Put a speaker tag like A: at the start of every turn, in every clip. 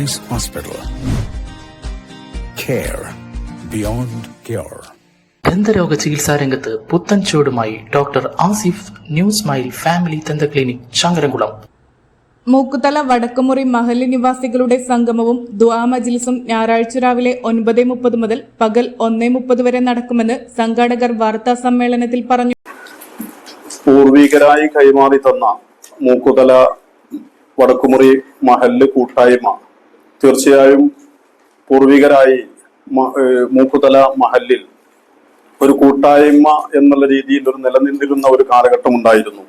A: Sunrise Hospital. Care beyond cure.
B: ദന്തരോഗ ചികിത്സാ രംഗത്ത് പുത്തൻ ചുവടുമായി doctor Asif new smile family ദന്ത ക്ലിനിക് ശങ്കരംകുളം
C: മൂക്കുതല വടക്കുമുറി മഹല്ല് നിവാസികളുടെ സംഗമവും ദുആ മജിലിസും ഞായറാഴ്ച രാവിലെ ഒൻപത് മുപ്പത് മുതൽ പകൽ ഒന്നേ മുപ്പത് വരെ നടക്കുമെന്ന് സംഘാടകർ വാർത്താ സമ്മേളനത്തിൽ പറഞ്ഞു
D: പൂർവികരായി കൈമാറി തന്ന മൂക്കുതല വടക്കുമുറി മഹല്ല് കൂട്ടായ്മ തീർച്ചയായും പൂർവികരായി മൂക്കുതല മഹല്ലിൽ ഒരു കൂട്ടായ്മ എന്നുള്ള രീതിയിൽ ഒരു നിലനിന്നിരുന്ന ഒരു കാലഘട്ടം ഉണ്ടായിരുന്നു.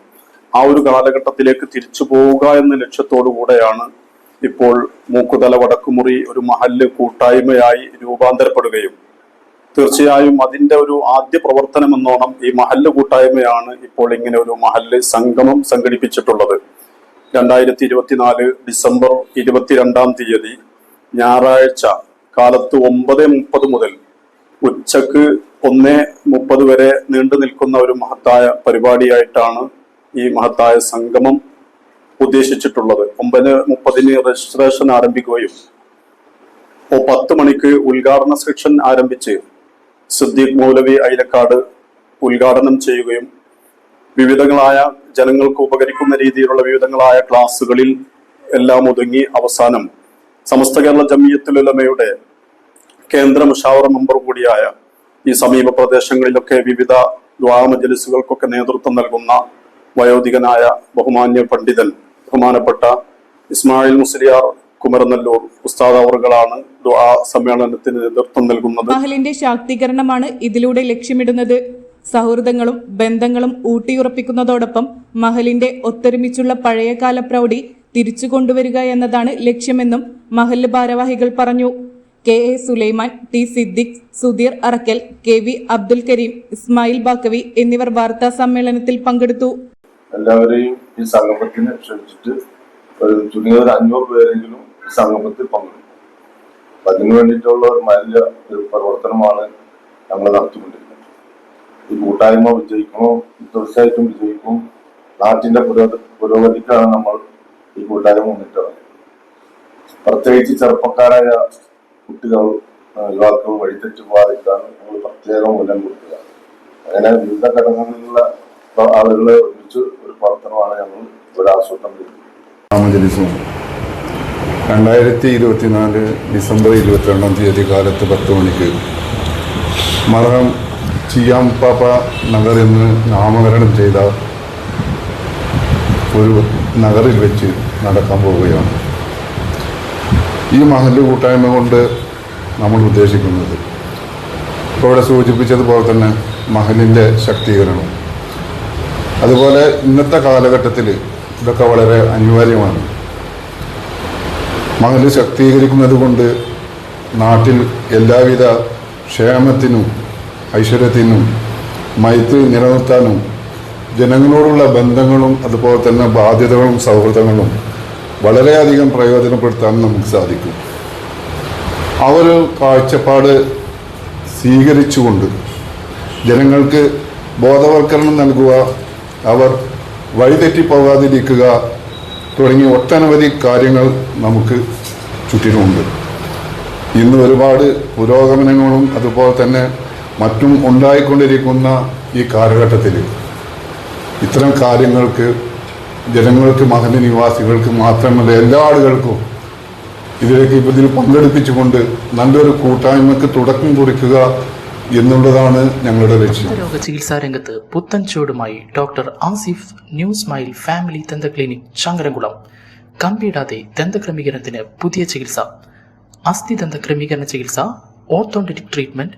D: ആ ഒരു കാലഘട്ടത്തിലേക്ക് തിരിച്ചു പോവുക എന്ന ലക്ഷ്യത്തോടു കൂടെയാണ് ഇപ്പോൾ മൂക്കുതല വടക്കുമുറി ഒരു മഹല്ല് കൂട്ടായ്മയായി രൂപാന്തരപ്പെടുകയും തീർച്ചയായും അതിന്റെ ഒരു ആദ്യ പ്രവർത്തനം എന്നോണം ഈ മഹല്ല് കൂട്ടായ്മയാണ് ഇപ്പോൾ ഇങ്ങനെ ഒരു മഹല്ല് സംഗമം സംഘടിപ്പിച്ചിട്ടുള്ളത്. രണ്ടായിരത്തി ഇരുപത്തിനാല് ഡിസംബർ ഇരുപത്തിരണ്ടാം തീയതി ഞായറാഴ്ച കാലത്ത് ഒമ്പത് മുപ്പത് മുതൽ ഉച്ചയ്ക്ക് ഒന്ന് മുപ്പത് വരെ നീണ്ടു നിൽക്കുന്ന ഒരു മഹത്തായ പരിപാടിയായിട്ടാണ് ഈ മഹത്തായ സംഗമം ഉദ്ദേശിച്ചിട്ടുള്ളത്. ഒമ്പത് മുപ്പതിന് രജിസ്ട്രേഷൻ ആരംഭിക്കുകയും പത്ത് മണിക്ക് ഉദ്ഘാടന സെക്ഷൻ ആരംഭിച്ച് സിദ്ദീഖ് മൗലവി അയിലക്കാട് ഉദ്ഘാടനം ചെയ്യുകയും വിവിധങ്ങളായ ജനങ്ങൾക്ക് ഉപകരിക്കുന്ന രീതിയിലുള്ള വിവിധങ്ങളായ ക്ലാസ്സുകളിൽ എല്ലാം ഒതുങ്ങി അവസാനം സമസ്ത കേരള ജമിയത്തുലമയുടെ കേന്ദ്ര മുഷാവറ മെമ്പർ കൂടിയായ ഈ സമീപ പ്രദേശങ്ങളിലൊക്കെ വിവിധ ദ്വാ മജലിസുകൾക്കൊക്കെ നേതൃത്വം നൽകുന്ന വയോധികനായ ബഹുമാന്യ പണ്ഡിതൻ ബഹുമാനപ്പെട്ട ഇസ്മായിൽ മുസ്ലിയാർ കുമരനല്ലൂർ ഉസ്താദ് അവറുകളാണ് ദ്വാ സമ്മേളനത്തിന് നേതൃത്വം നൽകുന്നത്.
C: ശാക്തീകരണമാണ് ഇതിലൂടെ ലക്ഷ്യമിടുന്നത്. സൗഹൃദങ്ങളും ബന്ധങ്ങളും ഊട്ടിയുറപ്പിക്കുന്നതോടൊപ്പം മഹലിന്റെ ഒത്തൊരുമിച്ചുള്ള പഴയകാല പ്രൗഢി തിരിച്ചു കൊണ്ടുവരിക എന്നതാണ് ലക്ഷ്യമെന്നും മഹൽ ഭാരവാഹികൾ പറഞ്ഞു. K A Sulaiman T Siddique Sudheer Arakkal K V Abdul Kareem Ismail Baqavi എന്നിവർ വാർത്താ സമ്മേളനത്തിൽ പങ്കെടുത്തു.
E: എല്ലാവരെയും ഈ സംഗമത്തിന് ക്ഷണിച്ചിട്ട് ഒരു ചുരുങ്ങിയ ഒരു അഞ്ഞൂറ് പേരെങ്കിലും സംഗമത്തിൽ പങ്കെടുക്കും. അതിനു വേണ്ടിയിട്ടുള്ള ഒരു വലിയ ഒരു പ്രവർത്തനമാണ് ഞങ്ങൾ നടത്തിക്കൊണ്ടിരിക്കുന്നത്. ഈ കൂട്ടായ്മ വിജയിക്കണോ തീർച്ചയായിട്ടും വിജയിക്കും. നാട്ടിന്റെ പുരോഗതിക്കാണ് നമ്മൾ ഈ കൂട്ടായ്മ മുന്നിട്ടത് പ്രത്യേകിച്ച് ചെറുപ്പക്കാരായ കുട്ടികൾ യുവാക്കൾ വഴിതെറ്റി പോകാതിരിക്കാൻ നമ്മൾ പ്രത്യേകം മൂല്യം കൊടുക്കുക. അങ്ങനെ വിവിധ ഘടകങ്ങളിലുള്ള ആളുകളെ ഒരുമിച്ച് ഒരു പ്രവർത്തനമാണ് ഞങ്ങൾ ഇവിടെ ആസൂത്രണം ചെയ്യുന്നത്
F: രണ്ടായിരത്തി ഇരുപത്തിനാല് ഡിസംബർ ഇരുപത്തിരണ്ടാം തീയതി കാലത്ത് പത്ത് മണിക്ക് മറഹം ചിയാം പാപ്പ നഗർ എന്ന് നാമകരണം ചെയ്ത ഒരു നഗറിൽ വെച്ച് നടക്കാൻ പോവുകയാണ്. ഈ മഹൽ കൂട്ടായ്മ കൊണ്ട് നമ്മൾ ഉദ്ദേശിക്കുന്നത്. ഇപ്പോൾ ഇവിടെ സൂചിപ്പിച്ചതുപോലെ തന്നെ മഹലിന്റെ ശക്തീകരണം. അതുപോലെ ഇന്നത്തെ കാലഘട്ടത്തിൽ ഇതൊക്കെ വളരെ അനിവാര്യമാണ്. മഹൽ ശക്തീകരിക്കുന്നത് കൊണ്ട് നാട്ടിൽ എല്ലാവിധ ക്ഷേമത്തിനും ഐശ്വര്യത്തിനും മൈത്രി നിലനിർത്താനും ജനങ്ങളോടുള്ള ബന്ധങ്ങളും അതുപോലെ തന്നെ ബാധ്യതകളും സൗഹൃദങ്ങളും വളരെയധികം പ്രയോജനപ്പെടുത്താൻ നമുക്ക് സാധിക്കും. ആ ഒരു കാഴ്ചപ്പാട് സ്വീകരിച്ചുകൊണ്ട് ജനങ്ങൾക്ക് ബോധവൽക്കരണം നൽകുക അവർ വഴിതെറ്റിപ്പോകാതിരിക്കുക തുടങ്ങിയ ഒട്ടനവധി കാര്യങ്ങൾ നമുക്ക് ചുറ്റിനുമുണ്ട്. ഇന്ന് ഒരുപാട് പുരോഗമനങ്ങളും അതുപോലെ തന്നെ മറ്റും ഉണ്ടായിക്കൊണ്ടിരിക്കുന്ന ഈ കാലഘട്ടത്തിൽ ഇത്തരം കാര്യങ്ങൾക്ക് ജനങ്ങൾക്ക് മഹല്ല് നിവാസികൾക്ക് മാത്രമല്ല എല്ലാ ആളുകൾക്കും ഇതിലേക്ക് ഇതിൽ പങ്കെടുപ്പിച്ചുകൊണ്ട് നല്ലൊരു കൂട്ടായ്മക്ക് തുടക്കം കുറിക്കുക എന്നുള്ളതാണ് ഞങ്ങളുടെ ലക്ഷ്യം.
B: രോഗ ചികിത്സാ രംഗത്ത് പുത്തൻ ചൂടുമായി doctor Asif new smile family ദന്ത ക്ലിനിക് ചങ്കരംകുളം. കമ്പിയിടാതെ ദന്തക്രമീകരണത്തിന് പുതിയ ചികിത്സ. അസ്ഥി ദന്ത ക്രമീകരണ ചികിത്സ ഓർത്തോണ്ടറ്റിക് ട്രീറ്റ്മെന്റ്